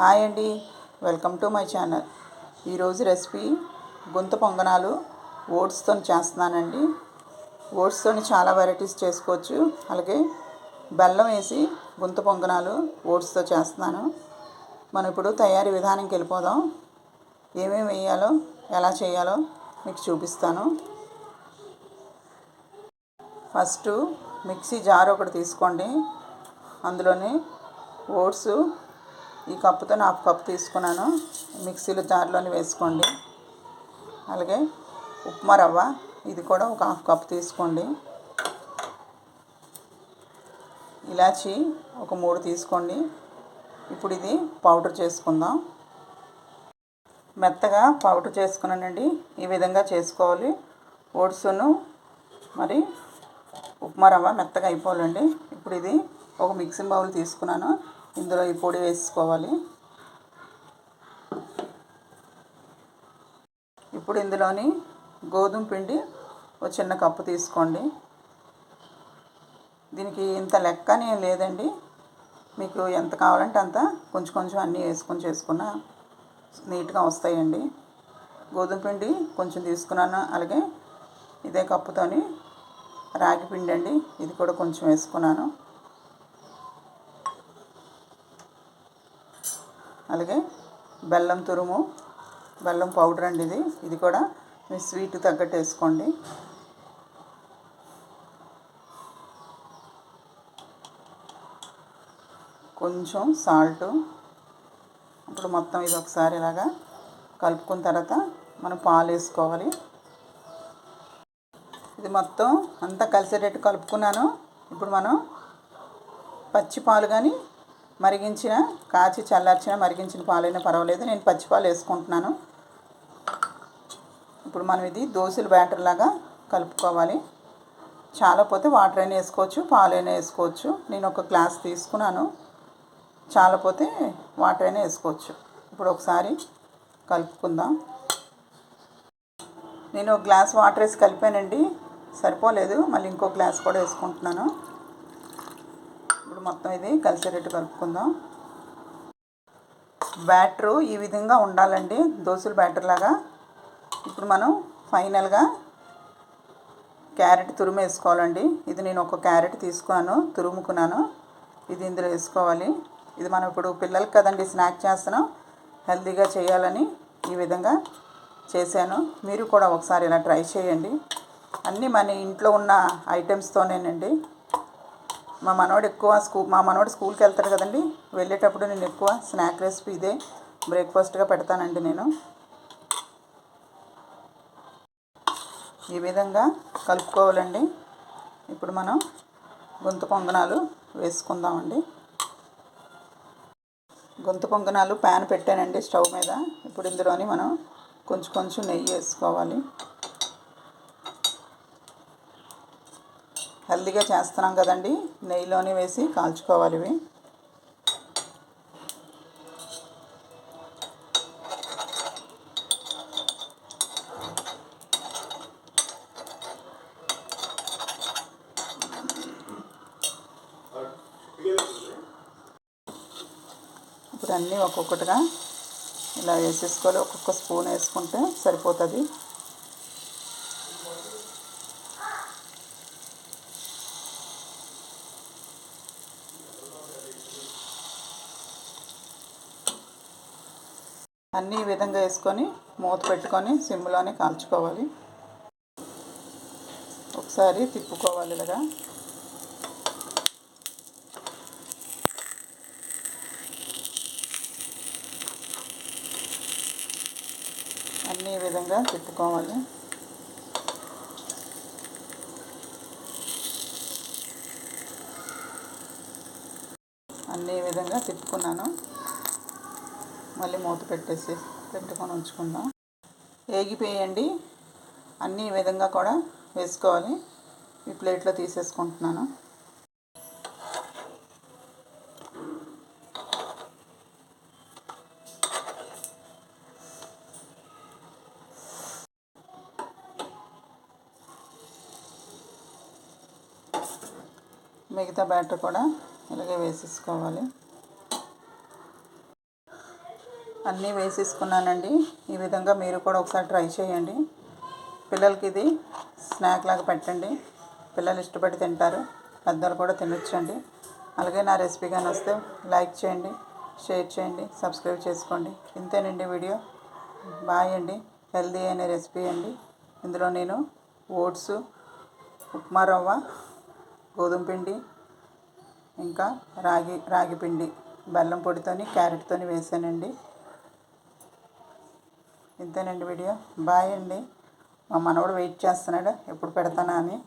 Hi అండి. Welcome to my channel. ఈరోజు recipe గుంత పొంగనాలు ఓట్స్తో చేస్తున్నానండి. ఓట్స్తో చాలా వెరైటీస్ చేసుకోవచ్చు. అలాగే బెల్లం వేసి గుంత పొంగనాలు ఓట్స్తో చేస్తున్నాను. మనం ఇప్పుడు తయారీ విధానంకి వెళ్ళిపోదాం. ఏమేమి వేయాలో ఎలా చేయాలో మీకు చూపిస్తాను. ఫస్ట్ మిక్సీ జార్ ఒకటి తీసుకోండి. అందులోని ఓట్స్ ఈ కప్పుతో హాఫ్ కప్ తీసుకున్నాను. మిక్సీలో జార్లోని వేసుకోండి. అలాగే ఉప్మా రవ్వ ఇది కూడా ఒక హాఫ్ కప్ తీసుకోండి. ఇలాచి ఒక మూడు తీసుకోండి. ఇప్పుడు ఇది పౌడర్ చేసుకుందాం. మెత్తగా పౌడర్ చేసుకున్నానండి. ఈ విధంగా చేసుకోవాలి. ఓట్స్ను మరి ఉప్మా రవ్వ మెత్తగా అయిపోవాలండి. ఇప్పుడు ఇది ఒక మిక్సింగ్ బౌల్ తీసుకున్నాను. ఇందులో ఈ పొడి వేసుకోవాలి. ఇప్పుడు ఇందులోని గోధుమ పిండి ఒక చిన్న కప్పు తీసుకోండి. దీనికి ఇంత లెక్క అని లేదండి. మీకు ఎంత కావాలంటే అంత కొంచెం కొంచెం అన్నీ వేసుకొని చేసుకున్న నీట్గా వస్తాయండి. గోధుమ పిండి కొంచెం తీసుకున్నాను. అలాగే ఇదే కప్పుతోని రాగి పిండి అండి ఇది కూడా కొంచెం వేసుకున్నాను. అలాగే బెల్లం తురుము బెల్లం పౌడర్ అండి ఇది. ఇది కూడా మీ స్వీట్ తగ్గట్టు వేసుకోండి. కొంచెం సాల్ట్. ఇప్పుడు మొత్తం ఇది ఒకసారి ఇలాగా కలుపుకున్న తర్వాత మనం పాలు వేసుకోవాలి. ఇది మొత్తం అంతా కలిసేటట్టు కలుపుకున్నాను. ఇప్పుడు మనం పచ్చి పాలు కానీ మరిగించిన కాచి చల్లార్చిన మరిగించిన పాలైనా పర్వాలేదు. నేను పచ్చి పాలు వేసుకుంటున్నాను. ఇప్పుడు మనం ఇది దోశల బ్యాటర్ లాగా కలుపుకోవాలి. చాలా పోతే వాటర్ అయినా వేసుకోవచ్చు పాలైనా వేసుకోవచ్చు. నేను ఒక గ్లాస్ తీసుకున్నాను. చాలా పోతే వాటర్ అయినా వేసుకోవచ్చు. ఇప్పుడు ఒకసారి కలుపుకుందాం. నేను ఒక గ్లాస్ వాటర్ వేసి కలిపానండి. సరిపోలేదు. మళ్ళీ ఇంకో గ్లాస్ కూడా వేసుకుంటున్నాను. ఇప్పుడు మొత్తం ఇది కలిసేటట్టు కలుపుకుందాం. బ్యాటరు ఈ విధంగా ఉండాలండి. దోశల బ్యాటర్ లాగా. ఇప్పుడు మనం ఫైనల్గా క్యారెట్ తురుము వేసుకోవాలండి. ఇది నేను ఒక క్యారెట్ తీసుకున్నాను తురుముకున్నాను. ఇది ఇందులో వేసుకోవాలి. ఇది మనం ఇప్పుడు పిల్లలకి కదండి స్నాక్ చేస్తున్నాం. హెల్తీగా చేయాలని ఈ విధంగా చేశాను. మీరు కూడా ఒకసారి ఇలా ట్రై చేయండి. అన్నీ మన ఇంట్లో ఉన్న ఐటమ్స్తోనేనండి మా మనోడు ఎక్కువ స్కూల్ మా మనోడు స్కూల్కి వెళ్తాడు కదండి. వెళ్ళేటప్పుడు నేను ఎక్కువ స్నాక్ రెసిపీ ఇదే బ్రేక్ఫాస్ట్గా పెడతానండి నేను. ఈ విధంగా కలుపుకోవాలండి. ఇప్పుడు మనం గొంతు పొంగనాలు వేసుకుందామండి. గొంతు పొంగనాలు ప్యాన్ పెట్టానండి స్టవ్ మీద. ఇప్పుడు ఇందులోని మనం కొంచెం కొంచెం నెయ్యి వేసుకోవాలి. హెల్దీగా చేస్తున్నాం కదండి. నెయ్యిలోనే వేసి కాల్చుకోవాలి ఇవి. ఇప్పుడు అన్నీ ఒక్కొక్కటిగా ఇలా వేసేసుకోవాలి. ఒక్కొక్క స్పూన్ వేసుకుంటే సరిపోతుంది. అన్నీ ఈ విధంగా వేసుకొని మూత పెట్టుకొని సిమ్లోనే కాల్చుకోవాలి. ఒకసారి తిప్పుకోవాలి ఇలాగా. అన్నీ ఈ విధంగా తిప్పుకోవాలి. అన్నీ ఈ విధంగా తిప్పుకున్నాను. మళ్ళీ మూత పెట్టేసి పెట్టుకొని ఉంచుకుందాం. ఏగిపోయండి. అన్నీ ఈ విధంగా కూడా వేసుకోవాలి. ఈ ప్లేట్లో తీసేసుకుంటున్నాను. మిగతా బ్యాటర్ కూడా ఇలాగే వేసేసుకోవాలి. అన్నీ వేసేసుకున్నానండి. ఈ విధంగా మీరు కూడా ఒకసారి ట్రై చేయండి. పిల్లలకి ఇది స్నాక్ లాగా పెట్టండి. పిల్లలు ఇష్టపడి తింటారు. పెద్దలు కూడా తినొచ్చండి. అలాగే నా రెసిపీ కానీ వస్తే లైక్ చేయండి షేర్ చేయండి సబ్స్క్రైబ్ చేసుకోండి. ఇంతేనండి వీడియో. బాయ్ అండి. హెల్దీ అయిన రెసిపీ అండి. ఇందులో నేను ఓట్స్ ఉప్మా రవ్వ గోధుమ పిండి ఇంకా రాగి రాగి పిండి బెల్లం పొడితోని క్యారెట్తోని వేసానండి. ఇంతేనండి వీడియో. బాయ్ అండి. మా మనవడు వెయిట్ చేస్తున్నాడు. ఎప్పుడు పెడతానా అని.